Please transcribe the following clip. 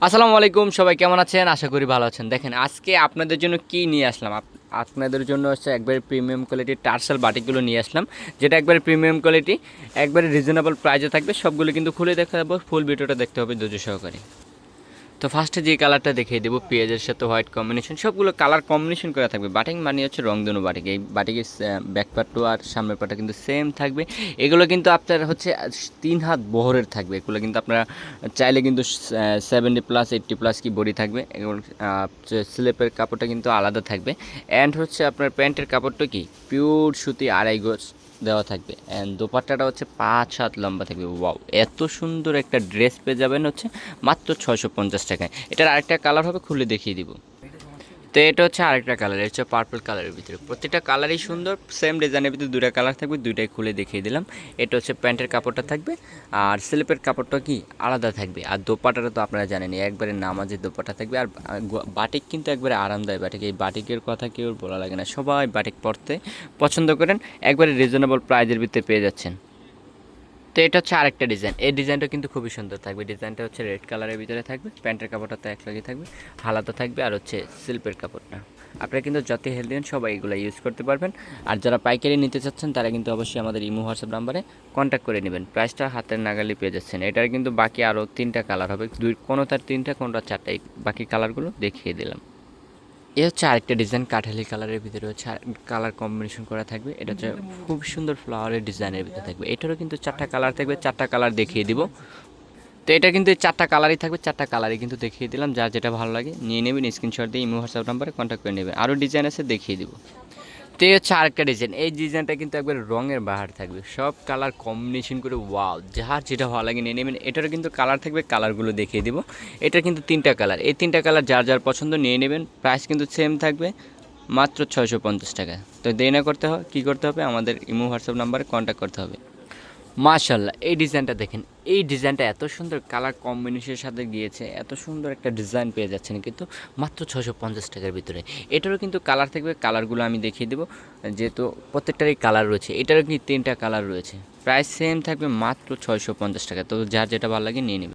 আসসালামু আলাইকুম, সবাই কেমন আছেন? আশা করি ভালো আছেন। দেখেন, আজকে আপনাদের জন্য কি নিয়ে আসলাম? আপ- আপনাদের জন্য হচ্ছে একবারে প্রিমিয়াম কোয়ালিটির টার্সেল বাটিগুলো নিয়ে আসলাম, যেটা একবারে প্রিমিয়াম কোয়ালিটি একবারে রিজনেবল প্রাইসে থাকবে। সবগুলো কিন্তু খুলে দেখা যাব ফুল ভিডিওটা দেখতে হবে ধৈর্য সহকারে। তো ফার্স্টে যে কালারটা দেখিয়ে দেবো, পেঁয়াজের সাথে হোয়াইট কম্বিনেশন সবগুলো কালার কম্বিনেশন করা থাকবে। বাটিক মানে হচ্ছে রংধনু বাটিক। এই বাটিকের ব্যাক পার্টও আর সামনের পার্টটা কিন্তু সেম থাকবে। এগুলো কিন্তু আপনার হচ্ছে তিন হাত বহরের থাকবে। এগুলো কিন্তু আপনারা চাইলে কিন্তু সেভেন্টি প্লাস এইট্টি প্লাস কি বডি থাকবে। এগুলো স্লিপের কাপড়টা কিন্তু আলাদা থাকবে। অ্যান্ড হচ্ছে আপনার প্যান্টের কাপড়টা কি? পিওর সুতি আড়াই গোজ। দেওয়া থাকবে। অ্যান্ড দোপাট্টাটা হচ্ছে পাঁচ হাত লম্বা থাকবে। ওয়াও এত সুন্দর একটা ড্রেস পেয়ে যাবেন হচ্ছে মাত্র ছয়শো পঞ্চাশ টাকায়। এটার আরেকটা কালার হবে, খুলে দেখিয়ে দিব। তো এটা হচ্ছে আরেকটা কালার হচ্ছে পার্পল কালারের ভিতরে। প্রত্যেকটা কালারই সুন্দর সেম ডিজাইনের ভিতরে দুইটা কালার থাকবে, দুইটাই খুলে দেখিয়ে দিলাম। এটা হচ্ছে প্যান্টের কাপড়টা থাকবে, আর স্লিপের কাপড়টা কি আলাদা থাকবে। আর দোপাটাটা তো আপনারা জানেন একবারে নামাজের দোপাটা থাকবে। আর বাটিক কিন্তু একবারে আরামদায়ক বাটিক। এই বাটিকের কথা কেউ বলা লাগে না, সবাই বাটিক পরতে পছন্দ করেন। একবারে রিজনেবল প্রাইজের ভিতরে পেয়ে যাচ্ছেন। তো এটা হচ্ছে আরেকটা ডিজাইন এই ডিজাইনটা কিন্তু খুবই সুন্দর থাকবে। ডিজাইনটা হচ্ছে রেড কালারের ভিতরে থাকবে প্যান্টের কাপড়টা তো একলাগে থাকবে, হালাতা থাকবে আর হচ্ছে সিল্পের কাপড়টা। আপনারা কিন্তু যত হেলদি হন সবাই এগুলো ইউজ করতে পারবেন। আর যারা পাইকারি নিতে চাচ্ছেন, তারা কিন্তু অবশ্যই আমাদের ইমো হোয়াটসঅ্যাপ নাম্বারে কন্ট্যাক্ট করে নেবেন। প্রাইসটা হাতের নাগালি পেয়ে যাচ্ছেন। এটার কিন্তু বাকি আরও তিনটা কালার হবে। দুই কোনো তার তিনটা কোনটা চারটা এই বাকি কালারগুলো দেখিয়ে দিলাম। এ হচ্ছে আরেকটা ডিজাইন কাঠালি কালারের ভিতরে হচ্ছে কালার কম্বিনেশন করা থাকবে। এটা হচ্ছে খুব সুন্দর ফ্লাওয়ারের ডিজাইনের ভিতরে থাকবে। এটারও কিন্তু চারটা কালার থাকবে, চারটা কালার দেখিয়ে দিব। তো এটা কিন্তু চারটা কালারই থাকবে, চারটা কালারই কিন্তু দেখিয়ে দিলাম। যার যেটা ভালো লাগে, নিয়ে নেবেন স্ক্রিনশট দিয়ে, ইমো হোয়াটসঅ্যাপ নাম্বারে কন্ট্যাক্ট করে নেবেন। আরও ডিজাইন আছে, দেখিয়ে দিব। তো এই হচ্ছে আরেকটা ডিজাইন এই ডিজাইনটা কিন্তু একবার রঙের বাহার থাকবে। সব কালার কম্বিনেশন করে ওয়াও যার যেটা ভালো লাগে নিয়ে নেবেন। এটারও কিন্তু কালার থাকবে কালারগুলো দেখিয়ে দিব। এটা কিন্তু তিনটা কালার এই তিনটা কালার যার যার পছন্দ নিয়ে নেবেন। প্রাইস কিন্তু সেম থাকবে, মাত্র ছয়শো পঞ্চাশ টাকা। তো দেরি না করতে হয় কী করতে হবে? আমাদের ইমো হোয়াটসঅ্যাপ নাম্বারে কন্ট্যাক্ট করতে হবে। মাশাল্লাহ এই ডিজাইনটা দেখেন। এই ডিজাইনটা এত সুন্দর কালার কম্বিনেশনের সাথে গিয়েছে, এত সুন্দর একটা ডিজাইন পেয়ে যাচ্ছেন কিন্তু মাত্র ছশো পঞ্চাশ টাকার ভিতরে। এটারও কিন্তু কালার থাকবে, কালারগুলো আমি দেখিয়ে দেবো। যেহেতু প্রত্যেকটারই কালার রয়েছে, এটারও কিন্তু তিনটা কালার রয়েছে। প্রাইস সেম থাকবে মাত্র ছয়শো পঞ্চাশ টাকা, তো যার যেটা ভালো লাগে নিয়ে নেবে।